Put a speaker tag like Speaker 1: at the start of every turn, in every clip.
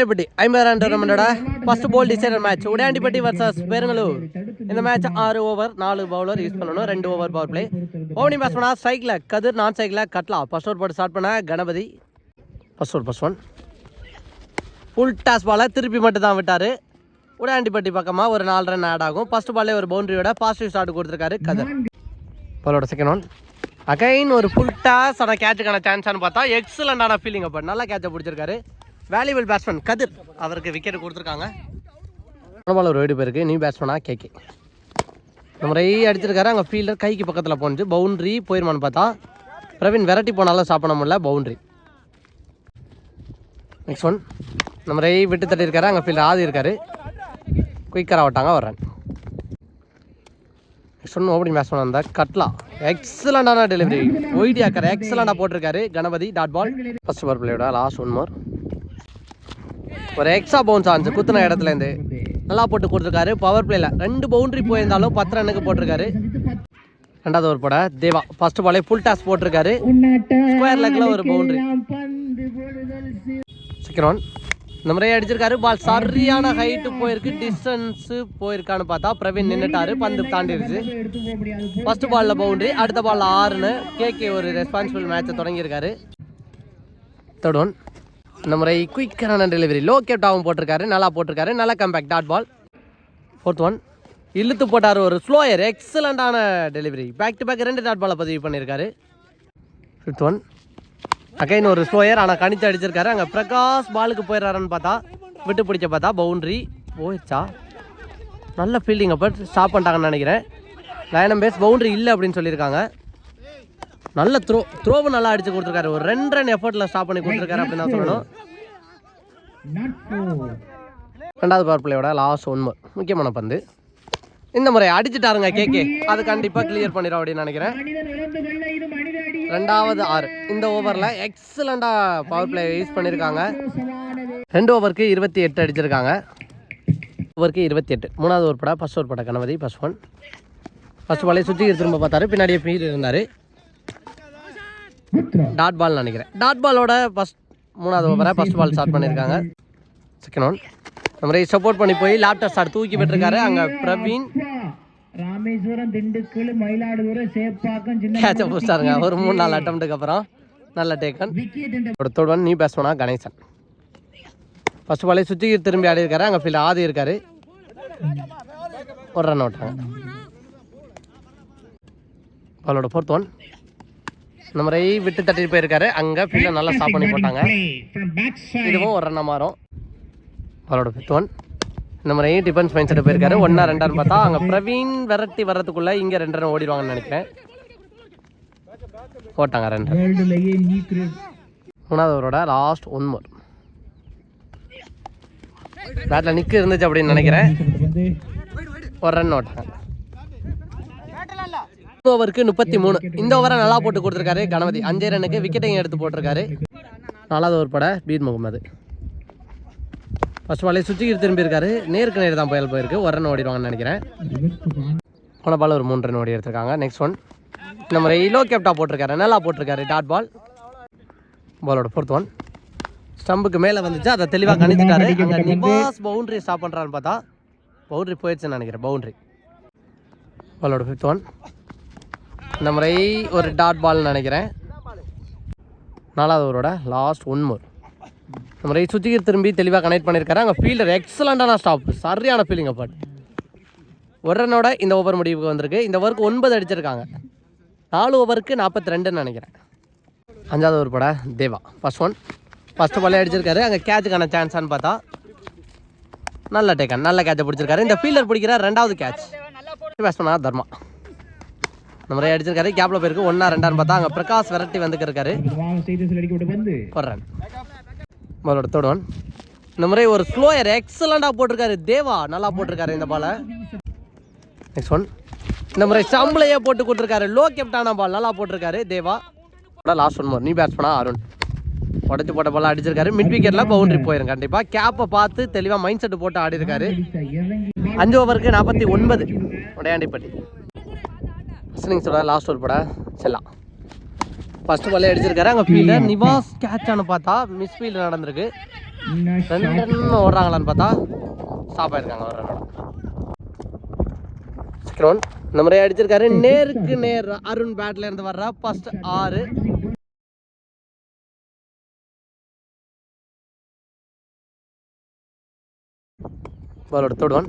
Speaker 1: உடையாண்டிப்பட்டி ஐம்பதாயிரம் டோர்னமெண்டோட first pool decider match Udaiyandipatti versus Perungalur. இந்த match ஆறு ஓவர் நாலு பவுலர் யூஸ் பண்ணணும். ரெண்டு ஓவர் பவர் பிளே ஓவனிங் பேட்ஸ்மனா ஸ்ட்ரைக்கில் கதிர் நான் ஸ்ட்ரைக்கில் கட்லா. ஃபர்ஸ்ட் ஓவர் போட்டு ஸ்டார்ட் பண்ண Ganapathi. First over first one full toss பாலை திருப்பி மட்டும் தான் விட்டார். உடையாண்டிப்பட்டி பக்கமாக ஒரு நாலு ரன் ஆட் ஆகும். ஃபர்ஸ்ட் பாலே ஒரு பவுண்டரியோட பாசிட்டிவ் ஸ்டார்ட் கொடுத்துருக்காரு கதிர். பாலோட செகண்ட் ஒன் அகைன் ஒரு ஃபுல் டாஸ் ஆனால் கேட்சுக்கான சான்ஸானு பார்த்தா எக்ஸலண்டான ஃபீலிங் அப்போ. நல்லா கேட்சை பிடிச்சிருக்காரு. வேல்யூபிள் பேட்ஸ்மேன் கதிர் அவருக்கு விக்கெட் கொடுத்துருக்காங்க. பால் ஒரு வீடு பேருக்கு நீ பேட்ஸ்மேனா கேகே நம்ம ரை அடிச்சிருக்காரு அங்கே ஃபீல்டர் கைக்கு பக்கத்தில் போனுச்சு பவுண்ட்ரி போயிருமான்னு பார்த்தா பிரவீன் வெரைட்டி போனாலும் சாப்பிட முடியல பவுண்ட்ரி நெக்ஸ்ட் ஒன் நம்ம ரை விட்டு தட்டியிருக்காரு அங்கே ஃபீல்டர் ஆதி இருக்காரு. குயிக்கராக விட்டாங்க ஒரு run next one opening batsman வந்த கட்லா. எக்ஸலண்டான டெலிவரி ஒய்டி ஆக்கர் எக்ஸலண்டாக போட்டிருக்காரு. Ganapathi dot ball first over பிளேயோட last one more ஒரு எக்ஸ்ட்ரா பவுன்ஸ் ஆச்சு குத்துன இடத்துலேருந்து. நல்லா போட்டு கொடுத்துருக்காரு. பவர் பிளேல ரெண்டு பவுண்டரி போயிருந்தாலும் பத்து ரன்னுக்கு போட்டிருக்காரு. ரெண்டாவது ஒரு போட தேவா. ஃபர்ஸ்ட் பாலே ஃபுல் டாஸ் போட்டிருக்காரு. ஸ்கொயர் லெக்ல ஒரு பவுண்ட்ரி செகண்ட் ஒன் இந்த முறையே அடிச்சிருக்காரு. பால் சரியான ஹைட்டு போயிருக்கு. டிஸ்டன்ஸு போயிருக்கான்னு பார்த்தா பிரவீன் நின்றுட்டாரு பந்து தாண்டிடுச்சு ஃபர்ஸ்ட் பாலில் பவுண்டரி அடுத்த பாலில் ஆறுன்னு கேகே ஒரு ரெஸ்பான்சிபிள் மேட்சை தொடங்கியிருக்காரு. தேர்ட் ஒன் இந்த முறை குயிக்கரான டெலிவரி லோ கேப்டாகவும் போட்டிருக்காரு. நல்லா போட்டிருக்காரு. நல்லா compact dot ball fourth one இழுத்து போட்டார் ஒரு ஸ்லோயர் எக்ஸலண்டான டெலிவரி பேக் டு பேக் ரெண்டு டாட் பாலை பதிவு பண்ணியிருக்காரு. ஃபிஃப்த் ஒன் அகைன் ஒரு ஸ்லோயர் ஆனால் கணித்து அடிச்சிருக்காரு. அங்கே பிரகாஷ் பாலுக்கு போயிடுறாருன்னு பார்த்தா விட்டு பிடிச்ச பார்த்தா பவுண்ட்ரி போயிடுச்சா? நல்ல ஃபீல்டிங் அப்போ ஸ்டாப் பண்ணிட்டாங்கன்னு நினைக்கிறேன். லயனம் பேஸ் பவுண்ட்ரி இல்லை அப்படின்னு சொல்லியிருக்காங்க. நல்ல த்ரோ த்ரோவும் நல்லா அடிச்சு கொடுத்துருக்காரு. ஒரு ரெண்டு ரன் எஃபர்ட்ல ஸ்டாப் பண்ணி கொடுத்துருக்காரு அப்படின்னு தான் சொல்லணும். ரெண்டாவது பவர் பிளேயோட லாஸ்ட் ஒன்று முக்கியமான பந்து. இந்த முறை அடிச்சுட்டாருங்க கேகே அது கண்டிப்பாக கிளியர் பண்ணிடும் அப்படின்னு நினைக்கிறேன். ரெண்டாவது ஆறு. இந்த ஓவரில் எக்ஸலண்டாக பவர் பிளே யூஸ் பண்ணியிருக்காங்க ரெண்டு ஓவருக்கு இருபத்தி எட்டு அடிச்சிருக்காங்க. ஓவருக்கு இருபத்தி எட்டு. மூணாவது ஒரு படம் ஃபஸ்ட் ஓவர் படம் கணபதி ஃபஸ்ட் ஒன் ஃபர்ஸ்ட் பாலே சுற்றி திரும்ப பார்த்தாரு பின்னாடியே பீர் இருந்தார். டாட் பால் நினைக்கிறேன். டாட் பாலோட ஃபர்ஸ்ட் மூணாவது ஓவரை ஃபர்ஸ்ட் பால் ஸ்டார்ட் பண்ணியிருக்காங்க. செகண்ட் ஒன் நம்ம சப்போர்ட் பண்ணி போய் லேப்டாப் ஸ்டார்ட் தூக்கி விட்டுருக்காரு. அங்கே பிரவீன்.
Speaker 2: ராமேஸ்வரம் திண்டுக்கல் மயிலாடுதுறை சேப்பாக்கம்
Speaker 1: கேட்ச பிடிச்சாருங்க ஒரு மூணு நாலு அட்டம்ப்ட்டுக்கு அப்புறம். நல்ல டேக்கன்
Speaker 2: விக்கெட்
Speaker 1: ஒரு தொடுவன் நீ பேசுவனா கணேசன். ஃபர்ஸ்ட் பாலே சுற்றி திரும்பி ஆடி இருக்காரு. அங்கே ஃபீல்ட் ஆதி இருக்காரு. ஒரு ரன் அவுட்டாங்க பாலோட ஃபோர்த் ஒன் இந்த முறை விட்டு தட்டிட்டு போயிருக்காரு. அங்கே ஃபீல்டை நல்லா ஸ்டாப் பண்ணி போட்டாங்க. இதுவும் ஒரு ரன்னாக மாறும். பாலோட ஃபிஃப்த் ஒன் இந்த முறை டிஃபென்ஸ் மைண்ட் செட் போயிருக்காரு. ஒன்றா ரெண்டான்னு பார்த்தா அங்கே பிரவீன் விரட்டி வர்றதுக்குள்ளே இங்கே ரெண்டு ரன் ஓடிடுவாங்கன்னு நினைக்கிறேன். போட்டாங்க ரெண்டு மூணாவது ஓவரோட லாஸ்ட் ஒன் மோர் பேட்டில் நிற்கு இருந்துச்சு அப்படின்னு நினைக்கிறேன். ஒரு ரன் ஓட்டாங்க. ஓவருக்கு முப்பத்தி மூணு. இந்த ஓவரை நல்லா போட்டு கொடுத்துருக்காரு கணபதி. அஞ்சு ரன்னுக்கு விக்கெட்டையும் எடுத்து போட்டிருக்காரு. நாலாவது ஓவர் பட பீர் முகமது. ஃபர்ஸ்ட் பாலே சுற்றி திரும்பி இருக்காரு. நேருக்கு நேர் தான் புயல் போயிருக்கு. ஒரு ரன் ஓடிடுவாங்கன்னு நினைக்கிறேன். போன பால் ஒரு மூணு ரன் ஓடி எடுத்திருக்காங்க. நெக்ஸ்ட் ஒன் இந்த முறை லோ கேப்டா போட்டிருக்காரு. நல்லா போட்டிருக்காரு. டாட் பால் பாலோட ஃபோர்த் ஒன் ஸ்டம்புக்கு மேலே வந்துச்சு. அதை தெளிவாக கணிச்சிட்டாரு அங்கே நிவாஸ் பவுண்டரி ஸ்டாப் பண்ணுறான்னு பார்த்தா பவுண்டரி போயிடுச்சுன்னு நினைக்கிறேன். பவுண்டரி பாலோட ஃபிஃப்த் ஒன் இந்த முறை ஒரு டாட் பால்னு நினைக்கிறேன். நாலாவது ஓவரோட லாஸ்ட் ஒன் மோர் இந்த முறை சுற்றி திரும்பி தெளிவாக கனெக்ட் பண்ணியிருக்காரு அங்கே ஃபீல்டர் எக்ஸலண்டான ஸ்டாப் சரியான ஃபீலிங் அப்பாட் ஒரு ரன்னோட இந்த ஓவர் முடிவுக்கு வந்திருக்கு. இந்த ஓவருக்கு ஒன்பது அடிச்சிருக்காங்க. நாலு ஓவருக்கு நாற்பத்தி ரெண்டுன்னு நினைக்கிறேன். அஞ்சாவது ஓவர் பட தேவா. ஃபஸ்ட் ஒன் ஃபஸ்ட்டு பாலே அடிச்சிருக்காரு. அங்கே கேட்சுக்கான சான்ஸான்னு பார்த்தா நல்ல டேக்கன் நல்ல கேட்சை பிடிச்சிருக்காரு. இந்த ஃபீல்டர் பிடிக்கிற ரெண்டாவது கேட்ச் பேட்ஸ்மனா தர்மா. இந்த முறை அடிச்சிருக்காரு. கேப்பில் போயிருக்கு. ஒன்றா ரெண்டான்னு பார்த்தா அங்கே பிரகாஷ் விரட்டி ரன் பாலோட தேர்ட் ஒன் இந்த முறை ஒரு ஸ்லோயர் எக்ஸலண்டாக போட்டிருக்காரு. தேவா நல்லா போட்டிருக்காரு இந்த பாலை நெக்ஸ்ட் ஒன் இந்த முறை ஸ்டம்பிளையே போட்டு கொடுத்துருக்காரு. லோ கேப்டான பால் நல்லா போட்டிருக்காரு. தேவா. லாஸ்ட் ஒன் மோர் நீ பேட்ஸ் பண்ணா அருண். உடச்சி போட்ட பால் அடிச்சிருக்காரு. மிட் விக்கெட்டில் பவுண்டரி போயிடும் கண்டிப்பாக கேப்பை பார்த்து தெளிவாக மைண்ட் செட் போட்டு ஆடி இருக்காரு அஞ்சு ஓவருக்கு நாற்பத்தி ஒன்பது. உடையாண்டிப்பட்டி. இன்னிங்ஸோட லாஸ்ட் ஓவர் பட செல்லாம் ஃபர்ஸ்ட் பாலே அடிச்சிருக்காரு அங்கே ஃபீல்டர் நிவாஸ் கேட்ச் ஆனு பார்த்தா மிஸ் ஃபீல்டு நடந்திருக்கு ரெண்டு ரன் ஓடுறாங்களான்னு பார்த்தா ஸ்டாப் ஆயிருக்காங்க ஒரு ரன்னோட இந்த முறை அடிச்சிருக்காரு நேருக்கு நேர் அருண் பேட்ல இருந்து வர்றா ஃபர்ஸ்ட் ஆறு பாலோட தேர்ட் ஒன்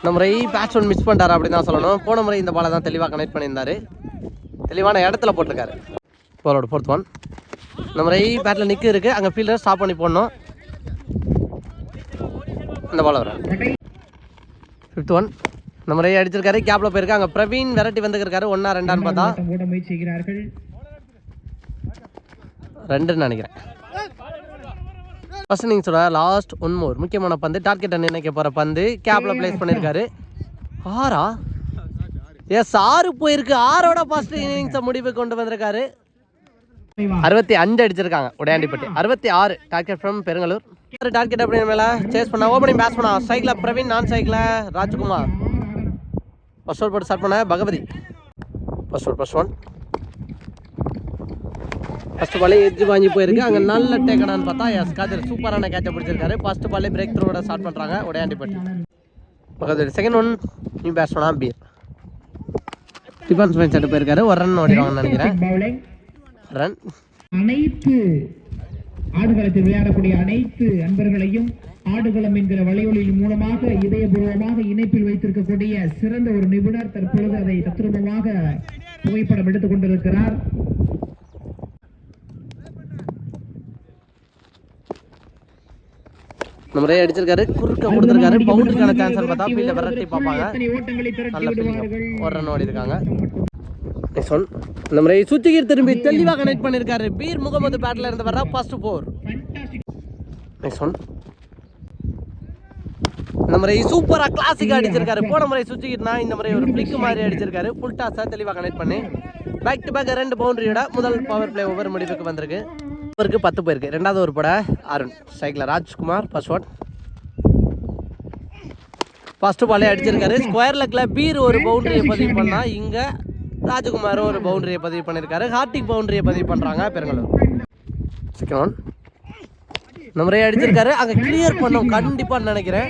Speaker 1: இந்த முறை பேட்ஸ்மேன் மிஸ் பண்ணிட்டாரு அப்படின்னு தான் சொல்லணும். போன முறை இந்த பாலை தான் தெளிவாக கனெக்ட் பண்ணியிருந்தாரு. தெளிவான இடத்துல போட்டிருக்காரு. பாலோட ஃபோர்த் ஒன் இந்த முறை பேட்டில் நிற்க இருக்கு. அங்கே ஃபீல்டர் ஸ்டாப் பண்ணி போடணும். இந்த பால் வர ஃபிஃப்த் ஒன் இந்த முறை அடிச்சிருக்காரு. கேப்பில் போயிருக்கு அங்கே பிரவீன் வெரைட்டி வந்துருக்காரு ஒன்றா ரெண்டான்னு பார்த்தா. ரெண்டுன்னு நினைக்கிறேன். ஃபர்ஸ்ட் இன்னிங்ஸோட லாஸ்ட் ஒன் மோர் முக்கியமான பந்து டார்கெட்டை நினைக்க போகிற பந்து கேப்பில் ப்ளேஸ் பண்ணியிருக்காரு ஆறா? எஸ் ஆறு போயிருக்கு. ஆறோட ஃபர்ஸ்ட் இன்னிங்ஸை முடிவு கொண்டு வந்திருக்காரு. அறுபத்தி அஞ்சு அடிச்சிருக்காங்க உடையாண்டிப்பட்டி. அறுபத்தி ஆறு டார்கெட் ஃப்ரம் பெருங்கலூர். ஒரு டார்கெட் அப்படின்னு மேலே சேஸ் பண்ணா? ஓப்பனிங் பேட்ஸ் பண்ணா? சைக்கிள பிரவீன் நான் சைக்கிள ராஜ்குமார். ஃபர்ஸ்ட் ஓவர் போட்டு ஸ்டார்ட் பண்ண Bhagavathi. First over first one first பாலே எட்ஜ் வாங்கி போயிருக்கு. அங்கே நல்ல டேக்கடான்னு பார்த்தா எஸ் காதிர் சூப்பரான கேட்சை பிடிச்சிருக்காரு. ஃபர்ஸ்ட் பாலே பிரேக் த்ரூவோட ஸ்டார்ட் பண்ணுறாங்க உடையாண்டிப்பட்டி பக்கத்து செகண்ட் ஒன் நியூ பேட்ஸ்மனா பீர் டிஃபன்ஸ் மேட்ச் எடுத்து போயிருக்காரு. ஒரு ரன் ஓடிடுவாங்கன்னு நினைக்கிறேன். ரன்
Speaker 2: அனைத்து ஆடுகளத்தில் விளையாடக்கூடிய அனைத்து அன்பர்களையும் ஆடுகளம் என்கிற வலையொலியின் மூலமாக இதயபூர்வமாக இணைப்பில் வைத்திருக்கக்கூடிய சிறந்த ஒரு நிபுணர் தற்பொழுது அதை தத்ரூபமாக புகைப்படம் எடுத்துக் கொண்டிருக்கிறார்.
Speaker 1: இந்த முறையை அடிச்சிருக்காரு குறுக்க கொடுத்துருக்காரு. பவுண்டரிக்கான சான்ஸ் பார்த்தா ஃபீல்ட விரட்டி பார்ப்பாங்க நல்ல ஃபீல்டிங் ஒரு ரன் ஓடி இருக்காங்க. நெக்ஸ்ட் ஒன் இந்த முறை சுத்திகீர் திரும்பி தெளிவாக கனெக்ட் பண்ணியிருக்காரு பீர் முகமது பேட்டில் இருந்து வர்ற ஃபர்ஸ்ட் ஃபோர் நெக்ஸ்ட் ஒன் இந்த முறை சூப்பரா கிளாசிக் அடிச்சிருக்காரு. போன முறை சுத்திக்கிட்டுனா இந்த முறை ஒரு பிளிக் மாதிரி அடிச்சிருக்காரு. ஃபுல் டாஸை தெளிவாக கனெக்ட் பண்ணி. பேக் டு பேக் ரெண்டு பவுண்டரியோட முதல் பவர் பிளே ஒவ்வொரு முடிவுக்கு வந்திருக்கு. நம்பருக்கு பத்து போயிருக்கு. ரெண்டாவது ஒரு படம் Arun. Cycle Rajkumar first one first பாலே அடிச்சிருக்காரு. ஸ்கொயர் லெக்கில் பீர் ஒரு பவுண்டரியை பதிவு பண்ணால் இங்கே ராஜ்குமார் ஒரு பவுண்டரியை பதிவு பண்ணியிருக்காரு ஹார்டிக் பவுண்டரியை பதிவு பண்ணுறாங்க பெருங்கலூர் சிக்கன் ஒன் இந்த முறையை அடிச்சிருக்காரு. அங்கே கிளியர் பண்ணோம் கண்டிப்பாக நினைக்கிறேன்.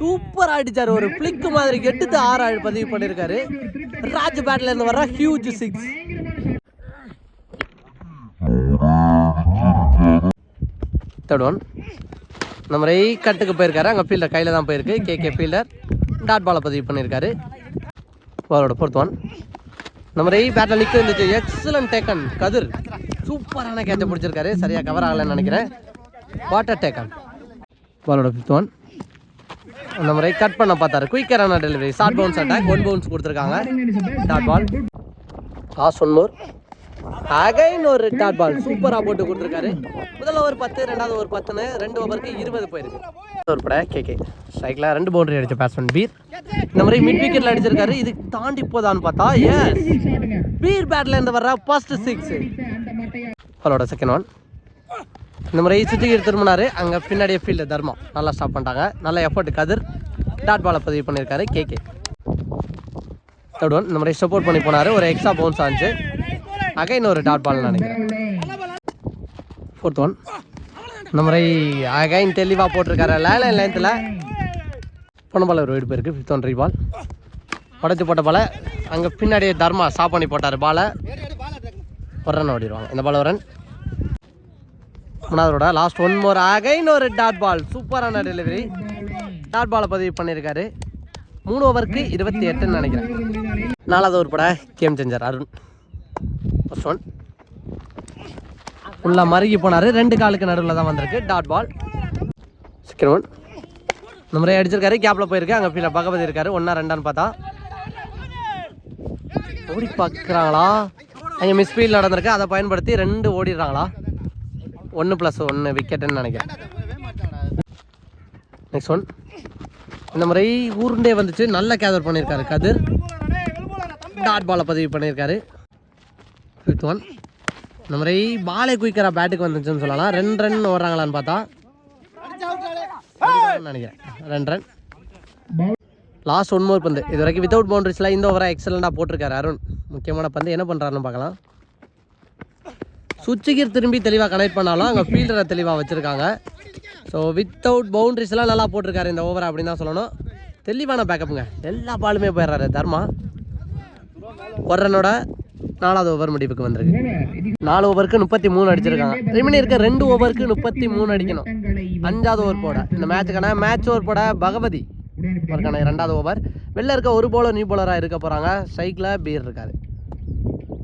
Speaker 1: சூப்பர் அடித்தார் ஒரு பிளிக்கு மாதிரி எட்டு ஆறு ஆள் பதிவு பண்ணியிருக்காரு ராஜ் பேட்டில் இருந்து வர ஹியூஜ் சிக்ஸ் தேர்ட் ஒன் இந்த முறை கட்டுக்கு போயிருக்காரு. அங்கே ஃபீல்டர் கையில் தான் போயிருக்கு. கே கே ஃபீல்டர் டாட் பாலை பதிவு பண்ணியிருக்காரு. பாலோட ஃபோர்த் ஒன் இந்த முறை பேட்டில் நிற்க இருந்துச்சு எக்ஸலன்ட் டேக்கன் கதிர் சூப்பரான கேட்சை பிடிச்சிருக்காரு. சரியாக கவர் ஆகலைன்னு நினைக்கிறேன். வாட்டர் டேக்கன் பாலோட ஃபிஃப்த் ஒன் அந்த முறை கட் பண்ண பார்த்தாரு. குயிக்கரான delivery short bounce attack one bounce கொடுத்துருக்காங்க. Dot ball last one more again ஒரு டாட் பால். சூப்பராக போட்டு கொடுத்துருக்காரு. முதல் ஓவர் பத்து ரெண்டாவது ஓவர் பத்துன்னு ரெண்டு ஓவருக்கு இருபது போயிருக்கு. ஒரு பட கேகே ஸ்ட்ரைக்கில் ரெண்டு பவுண்டரி அடிச்ச பேட்ஸ்மேன் பீர். இந்த மாதிரி மிட் விக்கெட்டில் அடிச்சிருக்காரு. இது தாண்டி போதான்னு பார்த்தா எஸ் பீர் பேட்ல இருந்து வர்ற ஃபர்ஸ்ட் சிக்ஸ் அவரோட செகண்ட் ஒன் இந்த முறை சுத்திகர் திரும்பினாரு. அங்கே பின்னாடியே ஃபீல்டு தர்மா. நல்லா ஸ்டாப் பண்ணிட்டாங்க. நல்ல எஃபர்ட் கதிர். டாட் பாலை பதிவு பண்ணியிருக்காரு கேகே தேர்ட் ஒன் இந்த முறை சப்போர்ட் பண்ணி போனார். ஒரு எக்ஸ்ட்ரா பவுன்ஸ் ஆச்சு அகைன் ஒரு டாட் பால் நினைக்கிறேன். ஃபோர்த் ஒன் இந்த முறை அகைன் தெளிவாக போட்டிருக்காரு. லேலைன் லைன்த்தில் போன பால் ஒரு வீடு போயிருக்கு. ஃபிஃப்த் ஒன் பால் உடச்சி போட்ட பால அங்கே பின்னாடி தர்மா ஸ்டாப் பண்ணி போட்டார் பாலை ஒரு ரன் ஓடிடுவாங்க. இந்த பால் ஒரு ரன் மூணாவதோட லாஸ்ட் ஒன் மோர் அகைன் ஒரு டாட் பால் சூப்பரான டெலிவரி டாட் பாலை பதிவு பண்ணியிருக்காரு மூணு ஓவருக்கு இருபத்தி எட்டுன்னு நினைக்கிறேன். நாலாவது ஒரு பட game changer Arun. First one ஃபுல்லாக மறுகி போனார். ரெண்டு காலுக்கு நடுவில் தான் வந்திருக்கு. டாட் பால் செகண்ட் ஒன் இந்த முறை அடிச்சிருக்காரு. கேப்பில் போயிருக்கு. அங்கே ஃபீல்ட பகவதி இருக்காரு. ஒன்றா ரெண்டான்னு பார்த்தா. ஓடி பார்க்குறாங்களா? அங்கே மிஸ்பீல் நடந்திருக்கு. அதை பயன்படுத்தி ரெண்டு ஓடிடுறாங்களா? ஒன்று ப்ளஸ் ஒன்று விக்கெட்டுன்னு நினைக்கிறேன். நெக்ஸ்ட் ஒன் இந்த முறை ஊருண்டே வந்துச்சு. நல்ல கேதர் பண்ணியிருக்காரு கதிர். டாட் பாலை பதிவு பண்ணியிருக்காரு ஃபிஃப்த் ஒன் இந்த மாதிரி பாலை குயிக்கரா பேட்டுக்கு வந்துச்சுன்னு சொல்லலாம். ரெண்டு ரன் ஓடுறாங்களான்னு பார்த்தா. நினைக்கிறேன். ரெண்டு ரன் லாஸ்ட் ஒன் மோர் பந்து. இது வரைக்கும் வித்தவுட் பவுண்டரிஸில் இந்த ஓவராக எக்ஸலண்டாக போட்டிருக்காரு அருண். முக்கியமான பந்து என்ன பண்ணுறாருன்னு பார்க்கலாம். சுவிட்சுகீர் திரும்பி தெளிவாக கனெக்ட் பண்ணாலும் அங்கே ஃபீல்டரை தெளிவாக வச்சுருக்காங்க. ஸோ வித்தவுட் பவுண்ட்ரிஸ்லாம் நல்லா போட்டிருக்காரு இந்த ஓவரை அப்படின்னு தான் சொல்லணும். தெளிவான பேக்கப்புங்க எல்லா பாலுமே போயிடுறாரு தர்மா. ஒரு ரன்னோட நாலாவது ஓவர் முடிவுக்கு வந்திருக்கு. நாலு ஓவருக்கு முப்பத்தி மூணு அடிச்சிருக்காங்க. ரிமினி இருக்க ரெண்டு ஓவருக்கு முப்பத்தி மூணு அடிக்கணும். அஞ்சாவது ஓவர் போட. இந்த மேட்சுக்கான மேட்ச் ஓவர் போட பகவதி இருக்கான ரெண்டாவது ஓவர் வெளில இருக்க ஒரு போலர் நியூ போலராக இருக்க போகிறாங்க ஸ்ட்ரைக்கில் பீர் இருக்காரு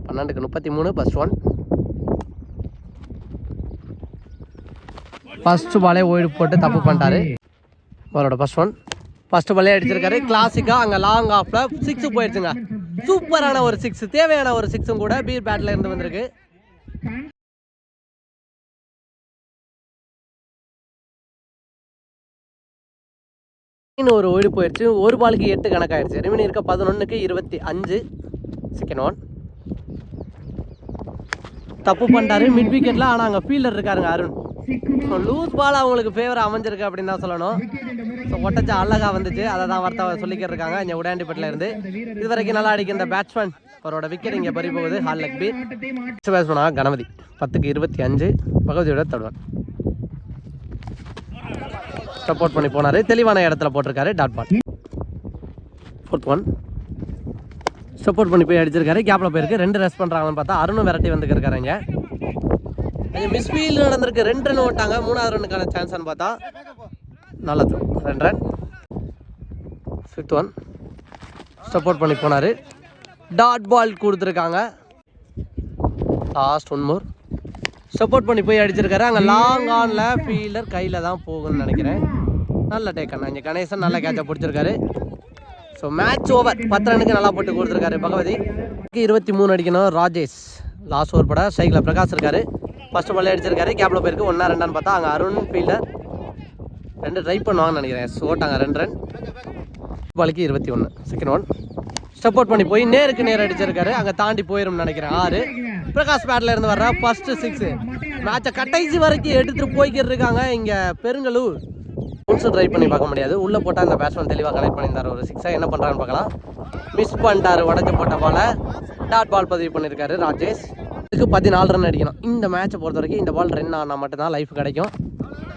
Speaker 1: பன்னெண்டுக்கு முப்பத்தி மூணு ஃபஸ்ட் ஒன் ஃபர்ஸ்ட் பாலே ஓய்டு போட்டு தப்பு பண்ணிட்டாரு. அவரோட ஃபர்ஸ்ட் ஒன் ஃபர்ஸ்ட் பாலே அடிச்சிருக்காரு. கிளாசிக்காக அங்கே லாங் ஆஃபில் சிக்ஸ் போயிடுச்சுங்க. சூப்பரான ஒரு சிக்ஸ் தேவையான ஒரு சிக்ஸும் கூட பீர் பேட்டில் இருந்து வந்திருக்கு. ஒரு ஓடி போயிடுச்சு. ஒரு பாலுக்கு எட்டு கணக்காயிடுச்சு. ரிமினி இருக்க பதினொன்றுக்கு இருபத்தி அஞ்சு. செகண்ட் ஒன் தப்பு பண்ணிட்டாரு. மிட் விக்கெட்டில் ஆனால் அங்கே ஃபீல்டர் இருக்காருங்க அருண். ஸோ லூஸ் பால் அவங்களுக்கு ஃபேவர் அமைஞ்சிருக்கு அப்படின்னு தான் சொல்லணும். ஸோ ஒட்டச்சா அழகா வந்துச்சு. அதை தான் வார்த்தை சொல்லிக்கிட்டு இருக்காங்க இங்கே உடாண்டிப்பட்டில் இருந்து. இது வரைக்கும் நல்லா அடிக்கின்ற இந்த பேட்ஸ்மேன் அவரோட விக்கெட் இங்கே பறி போகுது. ஹால் லக் பீர் நெக்ஸ்ட் பேட்ஸ்மேனா கணபதி. பத்துக்கு இருபத்தி அஞ்சு. பகவதியோட தடுவன். சப்போர்ட் பண்ணி போனார். தெளிவான இடத்துல போட்டிருக்காரு dot ball fourth one support பண்ணி போய் அடிச்சிருக்காரு. கேப்பில் போயிருக்கு. ரெண்டு ரெஸ்ட் பண்ணுறாங்கன்னு பார்த்தா அருணும் விரட்டி வந்துருக்காரு இங்கே. கொஞ்சம் மிஸ்ஃபீல் நடந்திருக்கு. ரெண்டு ரன் ஓட்டாங்க மூணாவது ரன்னுக்கான சான்ஸ்னு பார்த்தா நல்லது. ரெண்டு ரன் ஃபிஃப்த் ஒன் சப்போர்ட் பண்ணி போனார். டாட் பால் கொடுத்துருக்காங்க. லாஸ்ட் ஒன் மோர் சப்போர்ட் பண்ணி போய் அடிச்சிருக்காரு. அங்கே லாங் ஆனில் ஃபீல்டர் கையில் தான் போகும்னு நினைக்கிறேன். நல்ல டேக் அண்ணா. இங்கே கணேசன் நல்ல கேட்சை பிடிச்சிருக்காரு. ஸோ மேட்ச் ஓவர் பத்து ரனுக்கு நல்லா போட்டு கொடுத்துருக்காரு பகவதி. இருபத்தி மூணு அடிக்கணும். ராஜேஷ். லாஸ்ட் ஓவர் பட. சைக்கிளில் பிரகாஷ் இருக்காரு. ஃபஸ்ட்டு பால் அடிச்சிருக்காரு கேப்பில் போயிருக்கு. ஒன்றா ரெண்டான்னு பார்த்தா அங்கே அருண் ஃபீல்டர் ரெண்டு ட்ரை பண்ணுவாங்கன்னு நினைக்கிறேன். ஓட்டாங்க. ரெண்டு ரன் பாலுக்கு இருபத்தி ஒன்று செகண்ட் ஒன் சப்போர்ட் பண்ணி போய் நேருக்கு நேர் அடிச்சிருக்காரு. அங்கே தாண்டி போயிரும்னு நினைக்கிறேன். ஆறு. பிரகாஷ் பேட்ல இருந்து வர்ற. ஃபர்ஸ்ட் சிக்ஸ் மேட்சை கடைசி வரைக்கும் எடுத்துட்டு போய்கிட்டு இருக்காங்க. இங்கே பெருங்கலூர். புதுசு ட்ரை பண்ணி பார்க்க முடியாது. உள்ளே போட்டால் அந்த பேட்ஸ்மேன் தெளிவாக கனெக்ட் பண்ணியிருந்தார். ஒரு சிக்ஸாக என்ன பண்ணுறான்னு பார்க்கலாம். மிஸ் பண்ணிட்டாரு. உடச்சி போட்ட பால டாட் பால் பதிவு பண்ணியிருக்காரு ராஜேஷ். இதுக்கு பதினாலு ரன் அடிக்கணும். இந்த மேட்சை பொறுத்த வரைக்கும் இந்த பால் ரன் ஆனால் மட்டும்தான் லைஃப் கிடைக்கும்.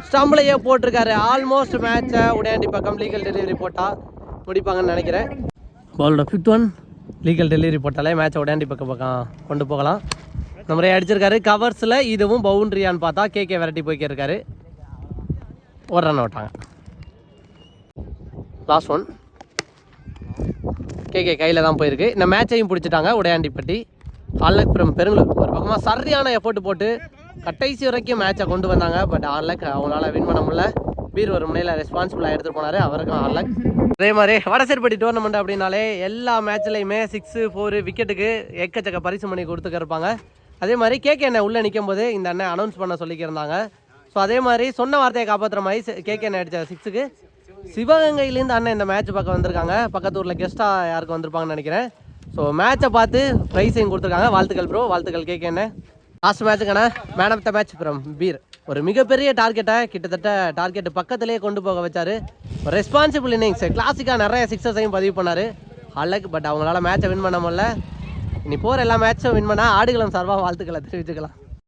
Speaker 1: ஸ்டம்பிளையே போட்டிருக்காரு. ஆல்மோஸ்ட் மேட்சை உடையாண்டி பக்கம் லீகல் டெலிவரி போட்டால் முடிப்பாங்கன்னு நினைக்கிறேன். பாலோட ஃபிஃப்த் ஒன் லீகல் டெலிவரி போட்டாலே மேட்சை உடையாண்டி பக்கம் பக்கம் கொண்டு போகலாம். இந்த முறை அடிச்சிருக்காரு. கவர்ஸில் இதுவும் பவுண்ட்ரியான்னு பார்த்தா கே கே வெரைட்டி போய்க்கிருக்காரு ஒரு ரன் விட்டாங்க. லாஸ்ட் ஒன் கே கே கையில் தான் போயிருக்கு. இந்த மேட்சையும் பிடிச்சிட்டாங்க. உடையாண்டிப்பட்டி. ஆன்லக் பெருங்களூர். ஒரு பக்கமாக சரியான எஃபோர்ட் போட்டு கடைசி வரைக்கும் மேட்சை கொண்டு வந்தாங்க. பட் ஆர்லக் அவங்களால வின் பண்ண முடியல. பீர் ஒரு முனையில் ரெஸ்பான்சிபிளாக எடுத்துகிட்டு போனார். அவருக்கும் ஆர்லக் அதே மாதிரி வடசேர்பட்டி டோர்னமெண்ட் அப்படின்னாலே எல்லா மேட்ச்லையுமே சிக்ஸு ஃபோரு விக்கெட்டுக்கு எக்கச்சக்க பரிசு பண்ணி கொடுத்துக்கிருப்பாங்க அதே மாதிரி கேகே அண்ணன் உள்ளே நிற்கும் போது இந்த அண்ணன் அனௌன்ஸ் பண்ண சொல்லிக்கிருந்தாங்க. ஸோ அதே மாதிரி சொன்ன வார்த்தையை காப்பாற்றுற மாதிரி கேகே அண்ணன் அடித்த சிக்ஸுக்கு சிவகங்கையிலேருந்து அண்ணன் இந்த மேட்ச் பார்க்க வந்திருக்காங்க. பக்கத்து ஊரில் கெஸ்ட்டாக யாருக்கு வந்திருப்பாங்கன்னு நினைக்கிறேன். ஸோ மேட்சை பார்த்து ப்ரைஸையும் கொடுத்துருக்காங்க. வாழ்த்துக்கள் ப்ரோ வாழ்த்துக்கள் கேட்க என்ன last மேட்சுக்கான man of the match from Peer ஒரு மிகப்பெரிய டார்கெட்டை கிட்டத்தட்ட டார்கெட் பக்கத்திலே கொண்டு போக வச்சார். ஒரு ரெஸ்பான்சிபிள் இன்னிங்ஸ் கிளாசிக்காக நிறைய சிக்ஸஸையும் பதிவு பண்ணார். அழகு பட் அவங்களால மேட்சை வின் பண்ண முடியல. இனி போகிற எல்லா மேட்சும் வின் பண்ணால் ஆடுகளம் சார்பாக வாழ்த்துக்களை தெரிவிச்சுக்கலாம்.